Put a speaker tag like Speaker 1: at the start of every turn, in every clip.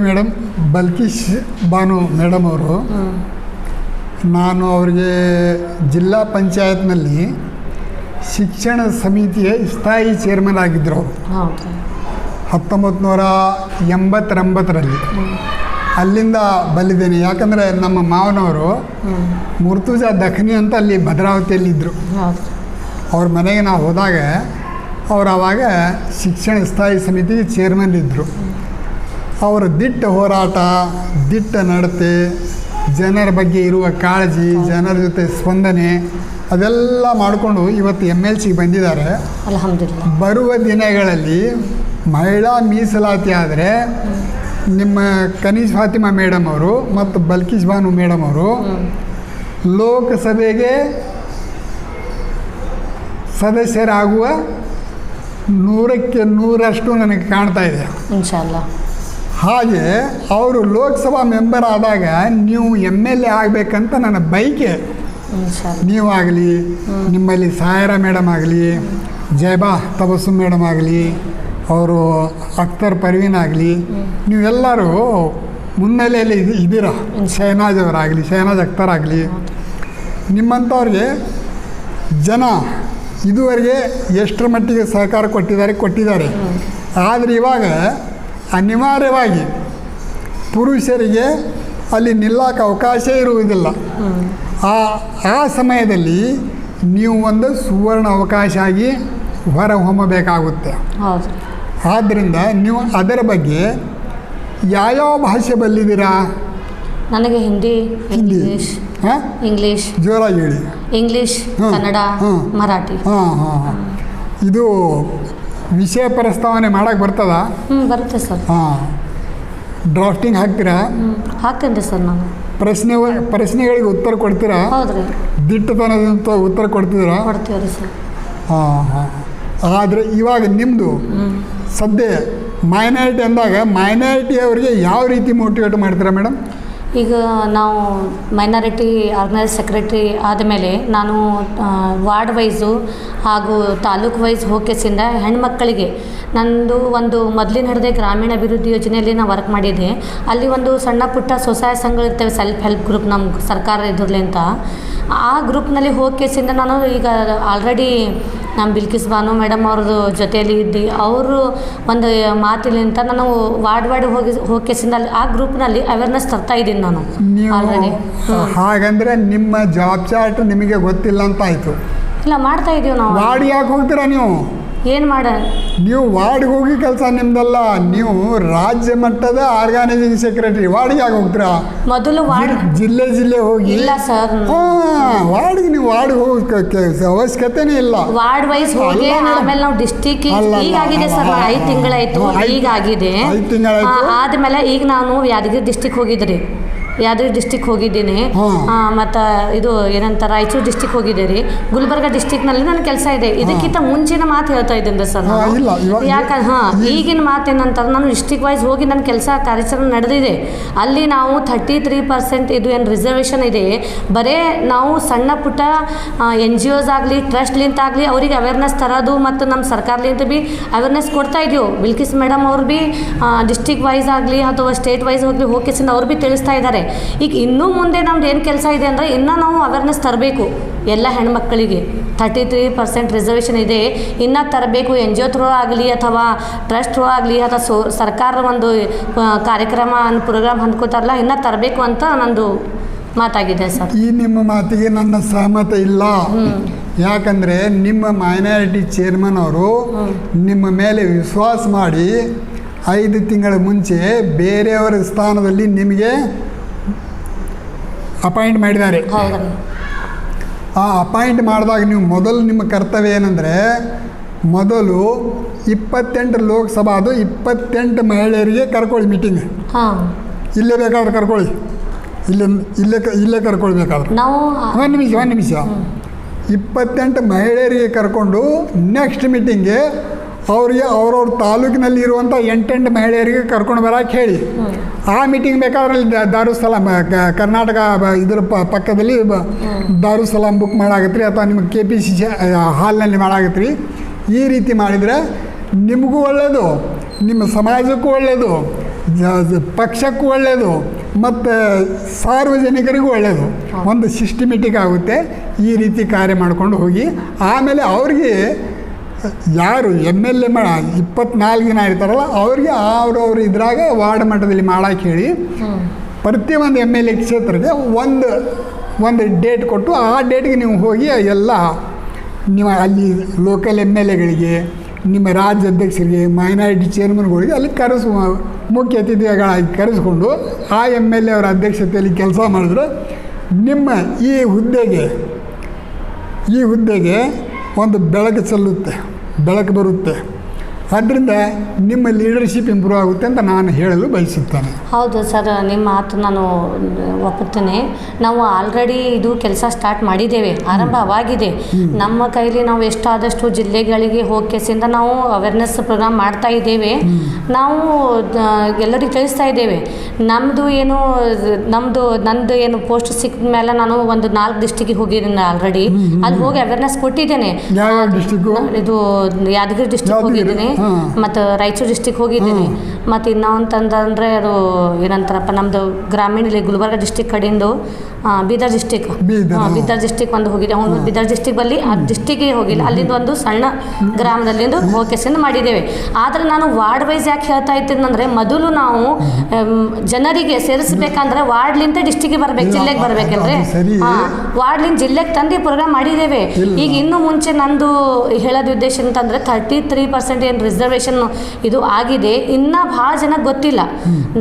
Speaker 1: ನೋಡಿ madam. Balkish Banu madam ಅವರು. ನಾನು ಅವರಿಗೆ ಜಿಲ್ಲಾ ಪಂಚಾಯತ್ನಲ್ಲಿ ಶಿಕ್ಷಣ ಸಮಿತಿಯ ಸ್ಥಾಯಿ ಚೇರ್ಮನ್ ಆಗಿದ್ದರು ಅವರು ಹತ್ತೊಂಬತ್ತು ನೂರ ಎಂಬತ್ತೊಂಬತ್ತರಲ್ಲಿ. ಅಲ್ಲಿಂದ ಬಲ್ಲಿದ್ದೇನೆ. ಯಾಕಂದರೆ ನಮ್ಮ ಮಾವನವರು ಮುರ್ತುಜ ದಖನಿ ಅಂತ ಅಲ್ಲಿ ಭದ್ರಾವತಿಯಲ್ಲಿದ್ದರು ಅವ್ರ ಮನೆಗೆ ನಾವು ಹೋದಾಗ ಅವರು ಆವಾಗ ಶಿಕ್ಷಣ ಸ್ಥಾಯಿ ಸಮಿತಿಗೆ ಚೇರ್ಮನ್ ಇದ್ದರು ಅವರ ದಿಟ್ಟ ಹೋರಾಟ ದಿಟ್ಟ ನಡತೆ ಜನರ ಬಗ್ಗೆ ಇರುವ ಕಾಳಜಿ ಜನರ ಜೊತೆ ಸ್ಪಂದನೆ ಅದೆಲ್ಲ ಮಾಡಿಕೊಂಡು ಇವತ್ತು ಎಂ ಎಲ್ ಸಿಗೆ ಬಂದಿದ್ದಾರೆ. ಬರುವ ದಿನಗಳಲ್ಲಿ ಮಹಿಳಾ ಮೀಸಲಾತಿ ಆದರೆ ನಿಮ್ಮ ಕನೀಜ್ ಫಾತಿಮಾ ಮೇಡಮ್ ಅವರು ಮತ್ತು ಬಲ್ಕಿಶ್ ಬಾನು ಮೇಡಮ್ ಅವರು ಲೋಕಸಭೆಗೆ ಸದಸ್ಯರಾಗುವ ನೂರಕ್ಕೆ ನೂರಷ್ಟು ನನಗೆ ಕಾಣ್ತಾ ಇದೆ.
Speaker 2: ಇನ್ಶಾಲ್ಲ
Speaker 1: ಹಾಗೆ ಅವರು ಲೋಕಸಭಾ ಮೆಂಬರ್ ಆದಾಗ ನೀವು ಎಂ ಎಲ್ ಎ ಆಗಬೇಕಂತ ನನ್ನ ಬೈಕೆ ನೀವಾಗಲಿ ನಿಮ್ಮಲ್ಲಿ ಸಾಯರ ಮೇಡಮ್ ಆಗಲಿ ಜೈಬಾ ತಬಸ್ಸು ಮೇಡಮ್ ಆಗಲಿ ಅವರು ಅಖ್ತರ್ ಪರ್ವೀನ್ ಆಗಲಿ ನೀವೆಲ್ಲರೂ ಮುನ್ನೆಲೆಯಲ್ಲಿ ಇದು ಇದ್ದೀರಾ. ಶಹನಾಜ್ ಅವರಾಗಲಿ ಶಹನಾಜ್ ಅಖ್ತರ್ ಆಗಲಿ. ನಿಮ್ಮಂಥವ್ರಿಗೆ ಜನ ಇದುವರೆಗೆ ಎಷ್ಟರ ಮಟ್ಟಿಗೆ ಸಹಕಾರ ಕೊಟ್ಟಿದ್ದಾರೆ ಕೊಟ್ಟಿದ್ದಾರೆ. ಆದರೆ ಇವಾಗ ಅನಿವಾರ್ಯವಾಗಿ ಪುರುಷರಿಗೆ ಅಲ್ಲಿ ನಿಲ್ಲಕ್ಕೆ ಅವಕಾಶ ಇರುವುದಿಲ್ಲ. ಆ ಆ ಸಮಯದಲ್ಲಿ ನೀವು ಒಂದು ಸುವರ್ಣ ಅವಕಾಶ ಆಗಿ ಹೊರ ಹೊಮ್ಮಬೇಕಾಗುತ್ತೆ.
Speaker 2: ಹೌದು.
Speaker 1: ಆದ್ದರಿಂದ ನೀವು ಅದರ ಬಗ್ಗೆ ಯಾವ್ಯಾವ ಭಾಷೆ ಬಲ್ಲಿದ್ದೀರಾ?
Speaker 2: ನನಗೆ ಹಿಂದಿ
Speaker 1: ಹಿಂದಿ.
Speaker 2: ಇಂಗ್ಲೀಷ್
Speaker 1: ಹಾಂ?
Speaker 2: ಇಂಗ್ಲೀಷ್.
Speaker 1: ಜೋರಾಗಿ ಹೇಳಿ.
Speaker 2: ಇಂಗ್ಲೀಷ್. ಕನ್ನಡ. ಮರಾಠಿ.
Speaker 1: ಹಾಂ ಹಾಂ ಹಾಂ. ಇದು ವಿಷಯ ಪ್ರಸ್ತಾವನೆ ಮಾಡಕ್ಕೆ ಬರ್ತದ?
Speaker 2: ಹ್ಞೂ ಬರುತ್ತೆ ಸರ್.
Speaker 1: ಹಾಂ. ಡ್ರಾಫ್ಟಿಂಗ್ ಹಾಕ್ತೀರಾ?
Speaker 2: ಹ್ಞೂ ಹಾಕ್ತೇನೆ ಸರ್ ನಾನು.
Speaker 1: ಪ್ರಶ್ನೆ ಪ್ರಶ್ನೆಗಳಿಗೆ ಉತ್ತರ ಕೊಡ್ತೀರಾ?
Speaker 2: ಹೌದ್ರಿ.
Speaker 1: ದಿಟ್ಟತನದಂತ ಉತ್ತರ ಕೊಡ್ತಿದ್ದೀರಾ
Speaker 2: ಕೊಡ್ತೀವಿ ಸರ್.
Speaker 1: ಹಾಂ ಹಾಂ. ಆದರೆ ಇವಾಗ ನಿಮ್ಮದು ಸದ್ಯ ಮೈನಾರಿಟಿ ಅಂದಾಗ ಮೈನಾರಿಟಿ ಅವರಿಗೆ ಯಾವ ರೀತಿ ಮೋಟಿವೇಟ್ ಮಾಡ್ತೀರಾ ಮೇಡಮ್
Speaker 2: ಈಗ ನಾವು ಮೈನಾರಿಟಿ ಆರ್ಗನೈಸ್ ಸೆಕ್ರೆಟ್ರಿ ಆದಮೇಲೆ ನಾನು ವಾರ್ಡ್ ವೈಸು ಹಾಗೂ ತಾಲೂಕು ವೈಸ್ ಹೋಕೆಸಿಂದ ಹೆಣ್ಮಕ್ಕಳಿಗೆ ನಂದು ಒಂದು ಮೊದಲಿನ ಹಿಡಿದೆ ಗ್ರಾಮೀಣ ಅಭಿವೃದ್ಧಿ ಯೋಜನೆಯಲ್ಲಿ ನಾನು ವರ್ಕ್ ಮಾಡಿದ್ದೆ. ಅಲ್ಲಿ ಒಂದು ಸಣ್ಣ ಪುಟ್ಟ ಸ್ವಸಹಾಯ ಸಂಘಗಳಿರ್ತವೆ ಸೆಲ್ಫ್ ಹೆಲ್ಪ್ ಗ್ರೂಪ್ ನಮ್ಮ ಸರ್ಕಾರ ಇದ್ರಲಿಂತ ಆ ಗ್ರೂಪ್ನಲ್ಲಿ ಹೋಕೆಸಿಂದ ನಾನು ಈಗ ಆಲ್ರೆಡಿ ನಮ್ಮ ಬಿಲ್ಕಿಸ್ ಬಾನು ಮೇಡಮ್ ಅವ್ರದ್ದು ಜೊತೆಯಲ್ಲಿ ಇದ್ದು. ಅವರು ಒಂದು ಮಾತಿಲಿಂತ ನಾನು ವಾರ್ಡ್ ವಾರ್ಡ್ ಹೋಗಿ ಹೋಗಿಸಿಂದ ಅಲ್ಲಿ ಆ ಗ್ರೂಪ್ನಲ್ಲಿ ಅವೇರ್ನೆಸ್ ತರ್ತಾ ಇದ್ದೀನಿ ನಾನು ಆಲ್ರೆಡಿ.
Speaker 1: ಹಾಗಂದ್ರೆ ನಿಮ್ಮ ಜಾಬ್ ಚಾರ್ಟ್ ನಿಮಗೆ ಗೊತ್ತಿಲ್ಲ ಅಂತ ಆಯಿತು.
Speaker 2: ಇಲ್ಲ ಮಾಡ್ತಾ ಇದೀವಿ ನಾವು.
Speaker 1: ವಾರ್ಡ್ ಯಾಕೆ ಹೋಗ್ತೀರಾ ನೀವು?
Speaker 2: ಏನು ಮಾಡ?
Speaker 1: ನೀವು ವಾರ್ಡ್ಗೆ ಹೋಗಿ ಕೆಲಸ ನಿಮ್ದಲ್ಲ ನೀವು ರಾಜ್ಯ ಮಟ್ಟದ ಆರ್ಗನೈಸಿಂಗ್ ಸೆಕ್ರೆಟರಿ ವಾರ್ಡ್ಗೆ ಯಾಕೆ ಹೋಗ್ತೀರಾ?
Speaker 2: ಮೊದಲು ವಾರ್ಡ್
Speaker 1: ಜಿಲ್ಲೆ ಜಿಲ್ಲೆ ಹೋಗಿ
Speaker 2: ಇಲ್ಲ ಸರ್.
Speaker 1: ವಾರ್ಡ್ಗೆ ನೀವು ವಾರ್ಡ್ ಹೋಗಿ ಅವಶ್ಯಕತೆನೇ ಇಲ್ಲ.
Speaker 2: ವಾರ್ಡ್ ವೈಸ್ ಹೋಗಿ. ಆಮೇಲೆ ನಾವು ಡಿಸ್ಟಿಕ್ ಈಗಾಗಿದೆ ಸರ್ ಐದು ತಿಂಗಳಾಯ್ತು ಈಗಾಗಿದೆ. ಆದ್ಮೇಲೆ ಈಗ ನಾನು ಯಾದಗಿರಿ ಡಿಸ್ಟಿಕ್ ಹೋಗಿದ್ರಿ. ಯಾದಗಿರಿ ಡಿಸ್ಟಿಕ್ ಹೋಗಿದ್ದೀನಿ. ಮತ್ತ ಇದು ಏನಂತ ರಾಯಚೂರು ಡಿಸ್ಟಿಕ್ ಹೋಗಿದ್ದೆ ರೀ. ಗುಲ್ಬರ್ಗ ಡಿಸ್ಟಿಕ್ನಲ್ಲಿ ನನ್ನ ಕೆಲಸ ಇದೆ. ಇದಕ್ಕಿಂತ ಮುಂಚಿನ ಮಾತು ಹೇಳ್ತಾ ಇದ್ದೀನಿ ಸರ್ ಯಾಕ ಹಾಂ ಈಗಿನ ಮಾತೇನಂತಾರೆ ನಾನು ಡಿಸ್ಟಿಕ್ ವೈಸ್ ಹೋಗಿ ನನ್ನ ಕೆಲಸ ಕಾರ್ಯಾಚರಣೆ ನಡೆದಿದೆ. ಅಲ್ಲಿ ನಾವು ಥರ್ಟಿ ತ್ರೀ ಪರ್ಸೆಂಟ್ ಇದು ಏನು ರಿಸರ್ವೇಷನ್ ಇದೆ. ಬರೇ ನಾವು ಸಣ್ಣ ಪುಟ್ಟ ಎನ್ ಜಿ ಓಸ್ ಆಗಲಿ ಟ್ರಸ್ಟ್ಲಿಂತ ಆಗಲಿ ಅವರಿಗೆ ಅವೇರ್ನೆಸ್ ತರೋದು ಮತ್ತು ನಮ್ಮ ಸರ್ಕಾರಲಿಂತ ಬಿ ಅವೇರ್ನೆಸ್ ಕೊಡ್ತಾ ಇದೆಯೋ. ಬಿಲ್ಕಿಸ್ ಮೇಡಮ್ ಅವ್ರು ಬಿ ಡಿಸ್ಟಿಕ್ ವೈಸ್ ಆಗಲಿ ಅಥವಾ ಸ್ಟೇಟ್ ವೈಸ್ ಹೋಗಲಿ ಹೋಗಿಸಿಂದ ಅವ್ರು ಬಿ ತಿಳಿಸ್ತಾ ಇದ್ದಾರೆ ಈಗ ಇನ್ನೂ ಮುಂದೆ ನಮ್ದು ಏನು ಕೆಲಸ ಇದೆ ಅಂದರೆ ಇನ್ನೂ ನಾವು ಅವೇರ್ನೆಸ್ ತರಬೇಕು ಎಲ್ಲ ಹೆಣ್ಮಕ್ಕಳಿಗೆ ತರ್ಟಿ ತ್ರೀ ಪರ್ಸೆಂಟ್ ರಿಸರ್ವೇಷನ್ ಇದೆ. ಇನ್ನೂ ತರಬೇಕು ಎನ್ ಜಿ ಒ ಥ್ರೂ ಆಗಲಿ ಅಥವಾ ಟ್ರಸ್ಟ್ ಥ್ರೂ ಆಗಲಿ ಅಥವಾ ಸೋ ಸರ್ಕಾರ ಒಂದು ಕಾರ್ಯಕ್ರಮ ಪ್ರೋಗ್ರಾಮ್ ಹಂದ್ಕೋತಾರಲ್ಲ ಇನ್ನೂ ತರಬೇಕು ಅಂತ ನಂದು ಮಾತಾಗಿದೆ ಸರ್.
Speaker 1: ಈ ನಿಮ್ಮ ಮಾತಿಗೆ ನನ್ನ ಸಹಮತ ಇಲ್ಲ. ಯಾಕಂದರೆ ನಿಮ್ಮ ಮೈನಾರಿಟಿ ಚೇರ್ಮನ್ ಅವರು ನಿಮ್ಮ ಮೇಲೆ ವಿಶ್ವಾಸ ಮಾಡಿ ಐದು ತಿಂಗಳ ಮುಂಚೆ ಬೇರೆಯವರ ಸ್ಥಾನದಲ್ಲಿ ನಿಮಗೆ ಅಪಾಯಿಂಟ್ ಮಾಡಿದ್ದಾರೆ. ಆ ಅಪಾಯಿಂಟ್ ಮಾಡಿದಾಗ ನೀವು ಮೊದಲು ನಿಮ್ಮ ಕರ್ತವ್ಯ ಏನಂದರೆ ಮೊದಲು ಇಪ್ಪತ್ತೆಂಟು ಲೋಕಸಭಾದು ಇಪ್ಪತ್ತೆಂಟು ಮಹಿಳೆಯರಿಗೆ ಕರ್ಕೊಳ್ಳಿ ಮೀಟಿಂಗ್
Speaker 2: ಹಾಂ.
Speaker 1: ಇಲ್ಲೇ ಬೇಕಾದ್ರೆ ಕರ್ಕೊಳ್ಳಿ. ಇಲ್ಲೇ ಇಲ್ಲೇ ಇಲ್ಲೇ ಕರ್ಕೊಳ್ಬೇಕಾದ್ರೆ
Speaker 2: ನಾವು
Speaker 1: ಒಂದು ನಿಮಿಷ ಒಂದು ನಿಮಿಷ. ಇಪ್ಪತ್ತೆಂಟು ಮಹಿಳೆಯರಿಗೆ ಕರ್ಕೊಂಡು ನೆಕ್ಸ್ಟ್ ಮೀಟಿಂಗ್ಗೆ ಅವರಿಗೆ ಅವ್ರವ್ರ ತಾಲೂಕಿನಲ್ಲಿ ಇರುವಂಥ ಎಂಟೆಂಟು ಮಹಿಳೆಯರಿಗೆ ಕರ್ಕೊಂಡು ಬರೋಕ್ಕೆ ಹೇಳಿ. ಆ ಮೀಟಿಂಗ್ ಬೇಕಾದ್ರೆ ಅಲ್ಲಿ ದ- ದಾರುಸಲಾಂ ಕರ್ನಾಟಕ ಇದ್ರ ಪಕ್ಕದಲ್ಲಿ ಬ- ದಾರುಸಲಾಂ ಬುಕ್ ಮಾಡಾಗತ್ರಿ ಅಥವಾ ನಿಮಗೆ ಕೆ ಪಿ ಸಿ ಸಿ ಹಾಲ್ನಲ್ಲಿ ಮಾಡಾಗತ್ರಿ ಈ ರೀತಿ ಮಾಡಿದರೆ ನಿಮಗೂ ಒಳ್ಳೆಯದು ನಿಮ್ಮ ಸಮಾಜಕ್ಕೂ ಒಳ್ಳೆಯದು ಪಕ್ಷಕ್ಕೂ ಒಳ್ಳೆಯದು ಮತ್ತು ಸಾರ್ವಜನಿಕರಿಗೂ ಒಳ್ಳೆಯದು ಒಂದು ಸಿಸ್ಟಮೆಟಿಕ್ ಆಗುತ್ತೆ. ಈ ರೀತಿ ಕಾರ್ಯ ಮಾಡ್ಕೊಂಡು ಹೋಗಿ, ಆಮೇಲೆ ಅವ್ರಿಗೆ ಯಾರು ಎಂ ಎಲ್ ಎ ಇಪ್ಪತ್ನಾಲ್ಕು ಜನ ಇರ್ತಾರಲ್ಲ, ಅವ್ರಿಗೆ ಅವ್ರವ್ರ ಇದ್ರಾಗ ವಾರ್ಡ್ ಮಟ್ಟದಲ್ಲಿ ಮಾಡಕ್ಕೆ ಹೇಳಿ ಪ್ರತಿಯೊಂದು ಎಂ ಎಲ್ ಎ ಕ್ಷೇತ್ರಕ್ಕೆ ಒಂದು ಒಂದು ಡೇಟ್ ಕೊಟ್ಟು ಆ ಡೇಟ್ಗೆ ನೀವು ಹೋಗಿ ಎಲ್ಲ ನೀವು ಅಲ್ಲಿ ಲೋಕಲ್ ಎಂ ಎಲ್ ಎಗಳಿಗೆ ನಿಮ್ಮ ರಾಜ್ಯ ಅಧ್ಯಕ್ಷರಿಗೆ ಮೈನಾರಿಟಿ ಚೇರ್ಮನ್ಗಳಿಗೆ ಅಲ್ಲಿ ಕರೆಸ್, ಮುಖ್ಯ ಅತಿಥಿಗಳಾಗಿ ಕರೆಸ್ಕೊಂಡು ಆ ಎಂ ಎಲ್ ಎ ಅವರ ಅಧ್ಯಕ್ಷತೆಯಲ್ಲಿ ಕೆಲಸ ಮಾಡಿದ್ರು ನಿಮ್ಮ ಈ ಹುದ್ದೆಗೆ ಈ ಹುದ್ದೆಗೆ ಒಂದು ಬೆಳಕು ಚೆಲ್ಲುತ್ತೆ ಬೆಳಕು ಬರುತ್ತೆ. ಅದರಿಂದ ನಿಮ್ಮ ಲೀಡರ್ಶಿಪ್ ಇಂಪ್ರೂವ್ ಆಗುತ್ತೆ ಅಂತ ನಾನು ಹೇಳಲು ಬಯಸುತ್ತೇನೆ.
Speaker 2: ಹೌದು ಸರ್ ನಿಮ್ಮ ಮಾತು ನಾನು ಒಪ್ಪುತ್ತೇನೆ. ನಾವು ಆಲ್ರೆಡಿ ಇದು ಕೆಲಸ ಸ್ಟಾರ್ಟ್ ಮಾಡಿದ್ದೇವೆ ಆರಂಭವಾಗಿದೆ ನಮ್ಮ ಕೈಲಿ ನಾವು ಎಷ್ಟಾದಷ್ಟು ಜಿಲ್ಲೆಗಳಿಗೆ ಹೋಗಿಸಿಂದ ನಾವು ಅವೇರ್ನೆಸ್ ಪ್ರೋಗ್ರಾಮ್ ಮಾಡ್ತಾ ಇದ್ದೇವೆ. ನಾವು ಎಲ್ಲರಿಗೂ ತಿಳಿಸ್ತಾ ಇದ್ದೇವೆ. ನಮ್ಮದು ಏನು ನಮ್ಮದು ನಂದು ಏನು ಪೋಸ್ಟ್ ಸಿಕ್ಕ ಮೇಲೆ ನಾನು ಒಂದು ನಾಲ್ಕು ಡಿಸ್ಟಿಕ್ಗೆ ಹೋಗಿದ್ದೀನಿ ಆಲ್ರೆಡಿ ಅಲ್ಲಿ ಹೋಗಿ ಅವೇರ್ನೆಸ್ ಕೊಟ್ಟಿದ್ದೇನೆ. ಇದು ಯಾದಗಿರಿ ಡಿಸ್ಟಿಕ್ ಹೋಗಿದ್ದೀನಿ. ಮತ್ತು ರಾಯಚೂರು ಡಿಸ್ಟಿಕ್ ಹೋಗಿದ್ದೀನಿ. ಮತ್ತು ಇನ್ನೂ ಅಂತಂದ್ರೆ ಅದು ಏನಂತಾರಪ್ಪ ನಮ್ಮದು ಗ್ರಾಮೀಣ ಇಲ್ಲಿ ಗುಲ್ಬರ್ಗ ಡಿಸ್ಟಿಕ್ ಕಡೆಯಿಂದ ಬೀದರ್ ಡಿಸ್ಟಿಕ್
Speaker 1: ಬೀದರ್,
Speaker 2: ಹಾ,
Speaker 1: ಹಾ.
Speaker 2: ಬೀದರ್ ಡಿಸ್ಟಿಕ್ ಒಂದು ಹೋಗಿದೆ ಅವನು ಬೀದರ್ ಡಿಸ್ಟಿಕ್ ಬಲ್ಲಿ ಆ ಡಿಸ್ಟಿಕ್ಗೆ ಹೋಗಿಲ್ಲ. ಅಲ್ಲಿಂದ ಒಂದು ಸಣ್ಣ ಗ್ರಾಮದಲ್ಲಿಂದು ಹೋಕೆಸಿಂದ ಮಾಡಿದ್ದೇವೆ. ಆದರೆ ನಾನು ವಾರ್ಡ್ ವೈಸ್ ಯಾಕೆ ಹೇಳ್ತಾ ಇದ್ದೀನಂದ್ರೆ ಮೊದಲು ನಾವು ಜನರಿಗೆ ಸೇರಿಸಬೇಕಂದ್ರೆ ವಾರ್ಡ್ಲಿಂದ ಡಿಸ್ಟಿಕ್ಗೆ ಬರ್ಬೇಕು ಜಿಲ್ಲೆಗೆ ಬರ್ಬೇಕಂದ್ರೆ
Speaker 1: ಸರಿ.
Speaker 2: ವಾರ್ಡ್ಲಿಂದ ಜಿಲ್ಲೆಗೆ ತಂದು ಪ್ರೋಗ್ರಾಮ್ ಮಾಡಿದ್ದೇವೆ. ಈಗ ಇನ್ನು ಮುಂಚೆ ನಂದು ಹೇಳೋದು ಉದ್ದೇಶ ಅಂತಂದರೆ ತರ್ಟಿ ತ್ರೀ ಪರ್ಸೆಂಟ್ ಏನು ರಿಸರ್ವೇಷನ್ ಇದು ಆಗಿದೆ. ಇನ್ನೂ ಭಾಳ ಜನ ಗೊತ್ತಿಲ್ಲ.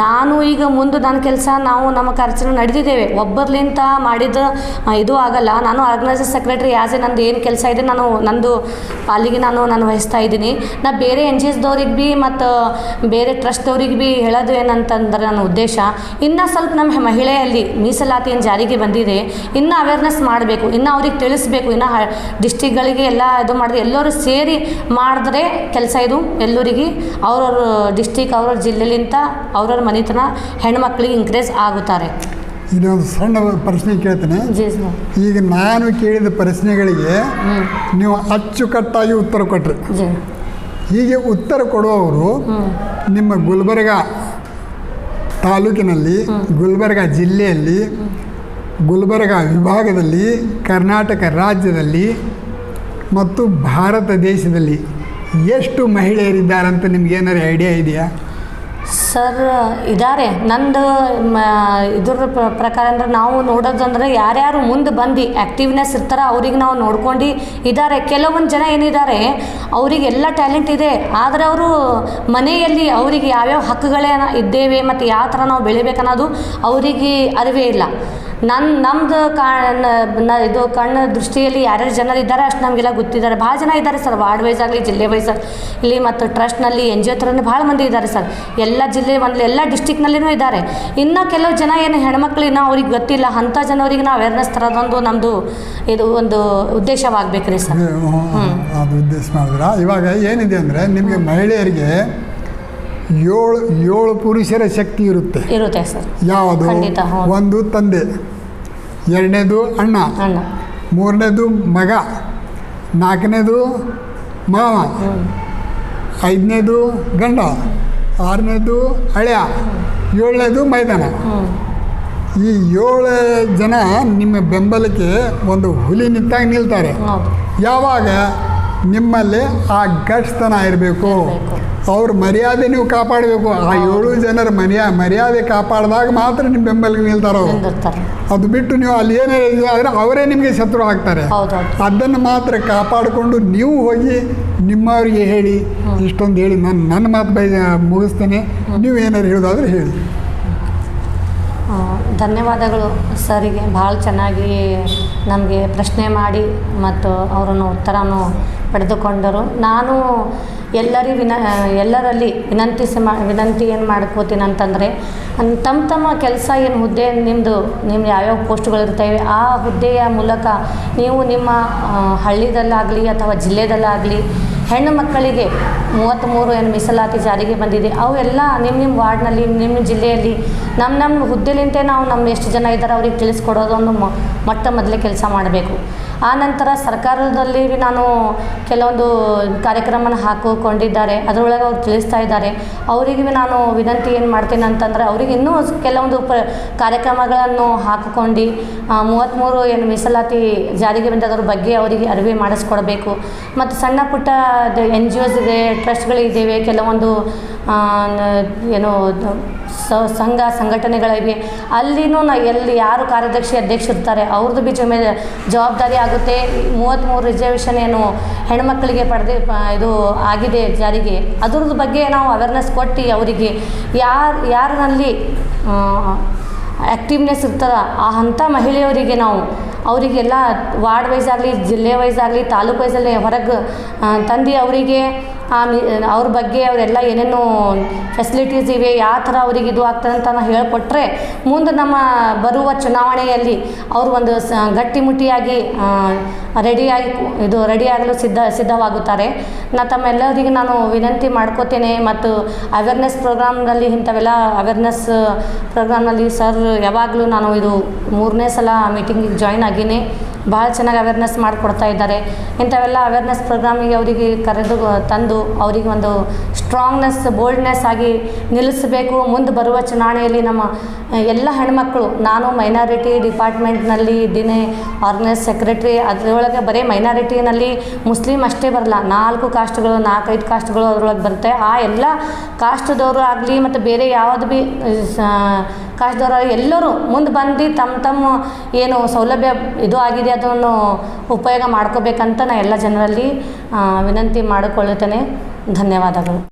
Speaker 2: ನಾನು ಈಗ ಮುಂದೆ ನನ್ನ ಕೆಲಸ, ನಾವು ನಮ್ಮ ಕಾರ್ಯಾಚರಣೆ ನಡೆದಿದ್ದೇವೆ. ಒಬ್ಬರ್ಲಿಂತ ಮಾಡಿದ ಇದು ಆಗಲ್ಲ. ನಾನು ಆರ್ಗನೈಸರ್ ಸೆಕ್ರೆಟರಿ ಆ್ಯಸ್ ಎ ನಂದು ಏನು ಕೆಲಸ ಇದೆ, ನಾನು ನಂದು ಪಾಲಿಗೆ ನಾನು ನಾನು ವಹಿಸ್ತಾ ಇದ್ದೀನಿ. ನಾ ಬೇರೆ ಎನ್ ಜಿ ಎಸ್ದವ್ರಿಗೆ ಭೀ ಮತ್ತು, ಬೇರೆ ಟ್ರಸ್ಟ್ದವ್ರಿಗೆ ಭೀ ಹೇಳೋದು ಏನಂತಂದ್ರೆ ನನ್ನ ಉದ್ದೇಶ, ಇನ್ನು ಸ್ವಲ್ಪ ನಮ್ಮ ಮಹಿಳೆಯಲ್ಲಿ ಮೀಸಲಾತಿ ಏನು ಜಾರಿಗೆ ಬಂದಿದೆ, ಇನ್ನು ಅವೇರ್ನೆಸ್ ಮಾಡಬೇಕು, ಇನ್ನು ಅವ್ರಿಗೆ ತಿಳಿಸ್ಬೇಕು, ಇನ್ನು ಡಿಸ್ಟಿಕ್ಗಳಿಗೆ ಎಲ್ಲ ಇದು ಮಾಡಿದ್ರೆ ಎಲ್ಲರೂ ಸೇರಿ ಮಾಡಿದ್ರೆ ಕೆಲಸ ಇದು ಎಲ್ಲರಿಗೆ ಅವ್ರವ್ರ ಡಿಸ್ಟಿಕ್ ಅವ್ರವ್ರ ಜಿಲ್ಲೆಲಿಂತ ಅವ್ರವ್ರ ಮನೆತನ ಹೆಣ್ಮಕ್ಳಿಗೆ ಇನ್ಕ್ರೀಸ್ ಆಗುತ್ತಾರೆ.
Speaker 1: ಇನ್ನೊಂದು ಸಣ್ಣ ಪ್ರಶ್ನೆ ಕೇಳ್ತೇನೆ. ಈಗ ನಾನು ಕೇಳಿದ ಪ್ರಶ್ನೆಗಳಿಗೆ ನೀವು ಅಚ್ಚುಕಟ್ಟಾಗಿ ಉತ್ತರ ಕೊಟ್ರಿ. ಹೀಗೆ ಉತ್ತರ ಕೊಡುವವರು ನಿಮ್ಮ ಗುಲ್ಬರ್ಗ ತಾಲೂಕಿನಲ್ಲಿ ಗುಲ್ಬರ್ಗ ಜಿಲ್ಲೆಯಲ್ಲಿ ಗುಲ್ಬರ್ಗ ವಿಭಾಗದಲ್ಲಿ ಕರ್ನಾಟಕ ರಾಜ್ಯದಲ್ಲಿ ಮತ್ತು ಭಾರತ ದೇಶದಲ್ಲಿ ಎಷ್ಟು ಮಹಿಳೆಯರಿದ್ದಾರಂತ ನಿಮ್ಗೆ ಏನಾದ್ರು ಐಡಿಯಾ ಇದೆಯಾ?
Speaker 2: ಸರ್ ಇದ್ದಾರೆ ನಂದು ಇದ್ರ ಪ್ರಕಾರ ಅಂದ್ರೆ ನಾವು ನೋಡೋದಂದ್ರೆ ಯಾರ್ಯಾರು ಮುಂದೆ ಬಂದು ಆ್ಯಕ್ಟಿವ್ನೆಸ್ ಇರ್ತಾರೆ ಅವ್ರಿಗೆ ನಾವು ನೋಡ್ಕೊಂಡು ಇದ್ದಾರೆ ಕೆಲವೊಂದು ಜನ ಏನಿದ್ದಾರೆ ಅವರಿಗೆ ಎಲ್ಲ ಟ್ಯಾಲೆಂಟ್ ಇದೆ, ಆದರೆ ಅವರು ಮನೆಯಲ್ಲಿ ಅವರಿಗೆ ಯಾವ್ಯಾವ ಹಕ್ಕುಗಳೇ ಇದ್ದೇವೆ ಮತ್ತು ಯಾವ ಥರ ನಾವು ಬೆಳಿಬೇಕನ್ನೋದು ಅವರಿಗೆ ಅರಿವೇ ಇಲ್ಲ. ನನ್ನ ನಮ್ದು ಕಾ ಇದು ಕಣ್ಣು ದೃಷ್ಟಿಯಲ್ಲಿ ಯಾರ್ಯಾರು ಜನರು ಇದ್ದಾರೆ ಅಷ್ಟು ನಮಗೆಲ್ಲ ಗೊತ್ತಿದ್ದಾರೆ. ಭಾಳ ಜನ ಇದ್ದಾರೆ ಸರ್. ವಾರ್ಡ್ ವೈಸ್ ಆಗಲಿ ಜಿಲ್ಲೆ ವೈಸ್ ಇಲ್ಲಿ ಮತ್ತು ಟ್ರಸ್ಟ್ನಲ್ಲಿ ಎನ್ ಜಿ ಒ ಥರನೇ ಭಾಳ ಮಂದಿ ಇದ್ದಾರೆ ಸರ್. ಎಲ್ಲ ಜಿಲ್ಲೆ ಒಂದು ಎಲ್ಲ ಡಿಸ್ಟಿಕ್ನಲ್ಲಿನೂ ಇದ್ದಾರೆ. ಇನ್ನು ಕೆಲವು ಜನ ಏನು ಹೆಣ್ಮಕ್ಳು ಇನ್ನೂ ಅವ್ರಿಗೆ ಗೊತ್ತಿಲ್ಲ. ಅಂಥ ಜನರಿಗೆ ನಾವು ಅವೇರ್ನೆಸ್ ತರೋದೊಂದು ನಮ್ಮದು ಇದು ಒಂದು ಉದ್ದೇಶವಾಗಬೇಕು ರೀ ಸರ್
Speaker 1: ಅದು ಉದ್ದೇಶ ಮಾಡಿದ್ರ? ಇವಾಗ ಏನಿದೆ ಅಂದರೆ ನಿಮಗೆ ಮಹಿಳೆಯರಿಗೆ ಏಳು ಏಳು ಪುರುಷರ ಶಕ್ತಿ ಇರುತ್ತೆ.
Speaker 2: ಇರುತ್ತೆ ಸರ್.
Speaker 1: ಯಾವುದು?
Speaker 2: ಖಂಡಿತ, ಹೌದು.
Speaker 1: ಒಂದು ತಂದೆ ಎರಡನೇದು ಅಣ್ಣ
Speaker 2: ಅಣ್ಣ.
Speaker 1: ಮೂರನೇದು ಮಗ ನಾಲ್ಕನೇದು ಮಾವ ಐದನೇದು ಗಂಡ ಆರನೇದು ಹಳೆಯ ಏಳನೇದು ಮೈದಾನ. ಈ ಏಳು ಜನ ನಿಮ್ಮ ಬೆಂಬಲಕ್ಕೆ ಒಂದು ಹುಲಿ ನಿಂತಾಗ ನಿಲ್ತಾರೆ. ಯಾವಾಗ? ನಿಮ್ಮಲ್ಲಿ ಆ ಗಟ್ಸ್ತನ ಇರ್ಬೇಕು. ಅವ್ರ ಮರ್ಯಾದೆ ನೀವು ಕಾಪಾಡಬೇಕು. ಆ ಏಳು ಜನರ ಮರ್ಯಾ ಮರ್ಯಾದೆ ಕಾಪಾಡಿದಾಗ ಮಾತ್ರ ನಿಮ್ಮ ಬೆಂಬಲಕ್ಕೆ ನಿಲ್ತಾರೆ? ಅದು ಬಿಟ್ಟು ನೀವು ಅಲ್ಲಿ ಏನೇ ಆದರೆ ಅವರೇ ನಿಮಗೆ ಶತ್ರು ಆಗ್ತಾರೆ.
Speaker 2: ಹೌದು
Speaker 1: ಅದನ್ನು ಮಾತ್ರ ಕಾಪಾಡಿಕೊಂಡು ನೀವು ಹೋಗಿ ನಿಮ್ಮವರಿಗೆ ಹೇಳಿ ಇಷ್ಟೊಂದು ಹೇಳಿ ನಾನು ನನ್ನ ಮಾತು ಬೈ ಮುಗಿಸ್ತೇನೆ. ನೀವು ಏನಾರು ಹೇಳೋದಾದ್ರೆ ಹೇಳಿ.
Speaker 2: ಧನ್ಯವಾದಗಳು ಸರಿಗೆ. ಭಾಳ ಚೆನ್ನಾಗಿ ನಮಗೆ ಪ್ರಶ್ನೆ ಮಾಡಿ ಮತ್ತು ಅವರನ್ನು ಉತ್ತರವನ್ನು ಪಡೆದುಕೊಂಡರು. ನಾನು ಎಲ್ಲರಿ ವಿನ ಎಲ್ಲರಲ್ಲಿ ವಿನಂತಿಸಿ ಮಾ, ವಿನಂತಿ ಏನು ಮಾಡ್ಕೋತೀನಿ ಅಂತಂದರೆ ತಮ್ಮ ತಮ್ಮ ಕೆಲಸ ಏನು ಹುದ್ದೆ ನಿಮ್ಮದು ನಿಮ್ಮ ಯಾವ್ಯಾವ ಪೋಸ್ಟ್ಗಳಿರ್ತವೆ ಆ ಹುದ್ದೆಯ ಮೂಲಕ ನೀವು ನಿಮ್ಮ ಹಳ್ಳಿದಲ್ಲಾಗಲಿ ಅಥವಾ ಜಿಲ್ಲೆದಲ್ಲಾಗಲಿ ಹೆಣ್ಣು ಮಕ್ಕಳಿಗೆ ಮೂವತ್ತ್ಮೂರು ಏನು ಮೀಸಲಾತಿ ಜಾರಿಗೆ ಬಂದಿದೆ. ಅವೆಲ್ಲ ನಿಮ್ಮ ನಿಮ್ಮ ವಾರ್ಡ್ನಲ್ಲಿ ನಿಮ್ಮ ಜಿಲ್ಲೆಯಲ್ಲಿ ನಮ್ಮ ನಮ್ಮ ಹುದ್ದೆಲಿಂತೆ ನಾವು ನಮ್ಮ ಎಷ್ಟು ಜನ ಇದ್ದಾರೆ ಅವ್ರಿಗೆ ತಿಳಿಸ್ಕೊಡೋದು ಒಂದು ಮೊಟ್ಟ ಮೊದಲೇ ಕೆಲಸ ಮಾಡಬೇಕು. ಆ ನಂತರ ಸರ್ಕಾರದಲ್ಲಿ ನಾನು ಕೆಲವೊಂದು ಕಾರ್ಯಕ್ರಮನ ಹಾಕಿಕೊಂಡಿದ್ದಾರೆ. ಅದರೊಳಗೆ ಅವ್ರು ತಿಳಿಸ್ತಾ ಇದ್ದಾರೆ. ಅವರಿಗೆ ನಾನು ವಿನಂತಿ ಏನು ಮಾಡ್ತೀನಿ ಅಂತಂದರೆ ಅವ್ರಿಗೆ ಇನ್ನೂ ಕೆಲವೊಂದು ಪ, ಕಾರ್ಯಕ್ರಮಗಳನ್ನು ಹಾಕಿಕೊಂಡು ಮೂವತ್ತ್ಮೂರು ಏನು ಮೀಸಲಾತಿ ಜಾರಿಗೆ ಬಂದದ್ರ ಬಗ್ಗೆ ಅವರಿಗೆ ಅರಿವೆ ಮಾಡಿಸ್ಕೊಡ್ಬೇಕು. ಮತ್ತು ಸಣ್ಣ ಪುಟ್ಟ ಎನ್ ಜಿ ಒಸ್ ಇದೆ ಟ್ರಸ್ಟ್ಗಳಿದ್ದೇವೆ ಕೆಲವೊಂದು ಏನು ಸಂಘ ಸಂಘಟನೆಗಳಿವೆ. ಅಲ್ಲಿನೂ ನಾ, ಎಲ್ಲಿ ಯಾರು ಕಾರ್ಯದರ್ಶಿ ಅಧ್ಯಕ್ಷ ಇರ್ತಾರೆ ಅವ್ರದ್ದು ಬಿ ಜಮೆ, ಜವಾಬ್ದಾರಿ ಆಗುತ್ತೆ. ಮೂವತ್ತ್ಮೂರು ರಿಸರ್ವೇಷನ್ ಏನು ಹೆಣ್ಮಕ್ಳಿಗೆ ಪಡೆದು ಇದು ಆಗಿದೆ ಜಾರಿಗೆ. ಅದ್ರದ್ದು ಬಗ್ಗೆ ನಾವು ಅವೇರ್ನೆಸ್ ಕೊಟ್ಟು ಅವರಿಗೆ, ಯಾರು, ಯಾರಿನಲ್ಲಿ ಆ್ಯಕ್ಟಿವ್ನೆಸ್ ಇರ್ತದ, ಆ ಅಂಥ ಮಹಿಳೆಯರಿಗೆ ನಾವು ಅವರಿಗೆಲ್ಲ ವಾರ್ಡ್ ವೈಸ್ ಆಗಲಿ, ಜಿಲ್ಲೆ ವೈಸ್ ಆಗಲಿ, ತಾಲೂಕು ವೈಸಲ್ಲಿ ಹೊರಗೆ ತಂದು ಅವರಿಗೆ ಅವ್ರ ಬಗ್ಗೆ ಅವರೆಲ್ಲ ಏನೇನು ಫೆಸಿಲಿಟೀಸ್ ಇವೆ, ಯಾವ ಥರ ಅವ್ರಿಗೆ ಇದು ಆಗ್ತದೆ ಅಂತ ನಾವು ಹೇಳಿಕೊಟ್ರೆ ಮುಂದೆ ನಮ್ಮ ಬರುವ ಚುನಾವಣೆಯಲ್ಲಿ ಅವರು ಒಂದು ಸ, ಗಟ್ಟಿಮುಟ್ಟಿಯಾಗಿ ರೆಡಿಯಾಗಿ ಇದು ರೆಡಿಯಾಗಲು ಸಿದ್ಧ, ಸಿದ್ಧವಾಗುತ್ತಾರೆ. ನಾ ತಮ್ಮೆಲ್ಲರಿಗೆ ನಾನು ವಿನಂತಿ ಮಾಡ್ಕೋತೇನೆ ಮತ್ತು ಅವೇರ್ನೆಸ್ ಪ್ರೋಗ್ರಾಮ್ನಲ್ಲಿ ಇಂಥವೆಲ್ಲ ಅವೇರ್ನೆಸ್ ಪ್ರೋಗ್ರಾಮ್ನಲ್ಲಿ ಸರ್ ಯಾವಾಗಲೂ ನಾನು ಇದು ಮೂರನೇ ಸಲ ಮೀಟಿಂಗಿಗೆ ಜಾಯ್ನ್ ಆಗೀನಿ ಭಾಳ ಚೆನ್ನಾಗಿ ಅವೇರ್ನೆಸ್ ಮಾಡಿಕೊಡ್ತಾ ಇದ್ದಾರೆ. ಇಂಥವೆಲ್ಲ ಅವೇರ್ನೆಸ್ ಪ್ರೋಗ್ರಾಮಿಗೆ ಅವರಿಗೆ ಕರೆದು ತಂದು ಅವರಿಗೆ ಒಂದು ಸ್ಟ್ರಾಂಗ್ನೆಸ್ ಬೋಲ್ಡ್ನೆಸ್ ಆಗಿ ನಿಲ್ಲಿಸಬೇಕು. ಮುಂದೆ ಬರುವ ಚುನಾವಣೆಯಲ್ಲಿ ನಮ್ಮ ಎಲ್ಲ ಹೆಣ್ಮಕ್ಳು, ನಾನು ಮೈನಾರಿಟಿ ಡಿಪಾರ್ಟ್ಮೆಂಟ್ನಲ್ಲಿ ಇದ್ದೀನಿ ಆರ್ಗನೈಸ್ ಸೆಕ್ರೆಟ್ರಿ ಅದರೊಳಗೆ ಬರೀ ಮೈನಾರಿಟಿನಲ್ಲಿ ಮುಸ್ಲಿಮ್ ಅಷ್ಟೇ ಬರಲ್ಲ. ನಾಲ್ಕು ಕಾಸ್ಟ್ಗಳು ನಾಲ್ಕೈದು ಕಾಸ್ಟ್ಗಳು ಅದರೊಳಗೆ ಬರುತ್ತೆ. ಆ ಎಲ್ಲ ಕಾಸ್ಟ್ದವರು ಆಗಲಿ ಮತ್ತು ಬೇರೆ ಯಾವುದು ಭೀ ಕಾಸ್ಟ್ದವರು ಎಲ್ಲರೂ ಮುಂದೆ ಬಂದು ತಮ್ಮ ತಮ್ಮ ಏನು ಸೌಲಭ್ಯ ಇದು ಆಗಿದೆ ಅದನ್ನು ಉಪಯೋಗ ಮಾಡ್ಕೋಬೇಕಂತ ನಾ ಎಲ್ಲ ಜನರಲ್ಲಿ ವಿನಂತಿ ಮಾಡಿಕೊಳ್ಳುತ್ತೇನೆ ಧನ್ಯವಾದಗಳು.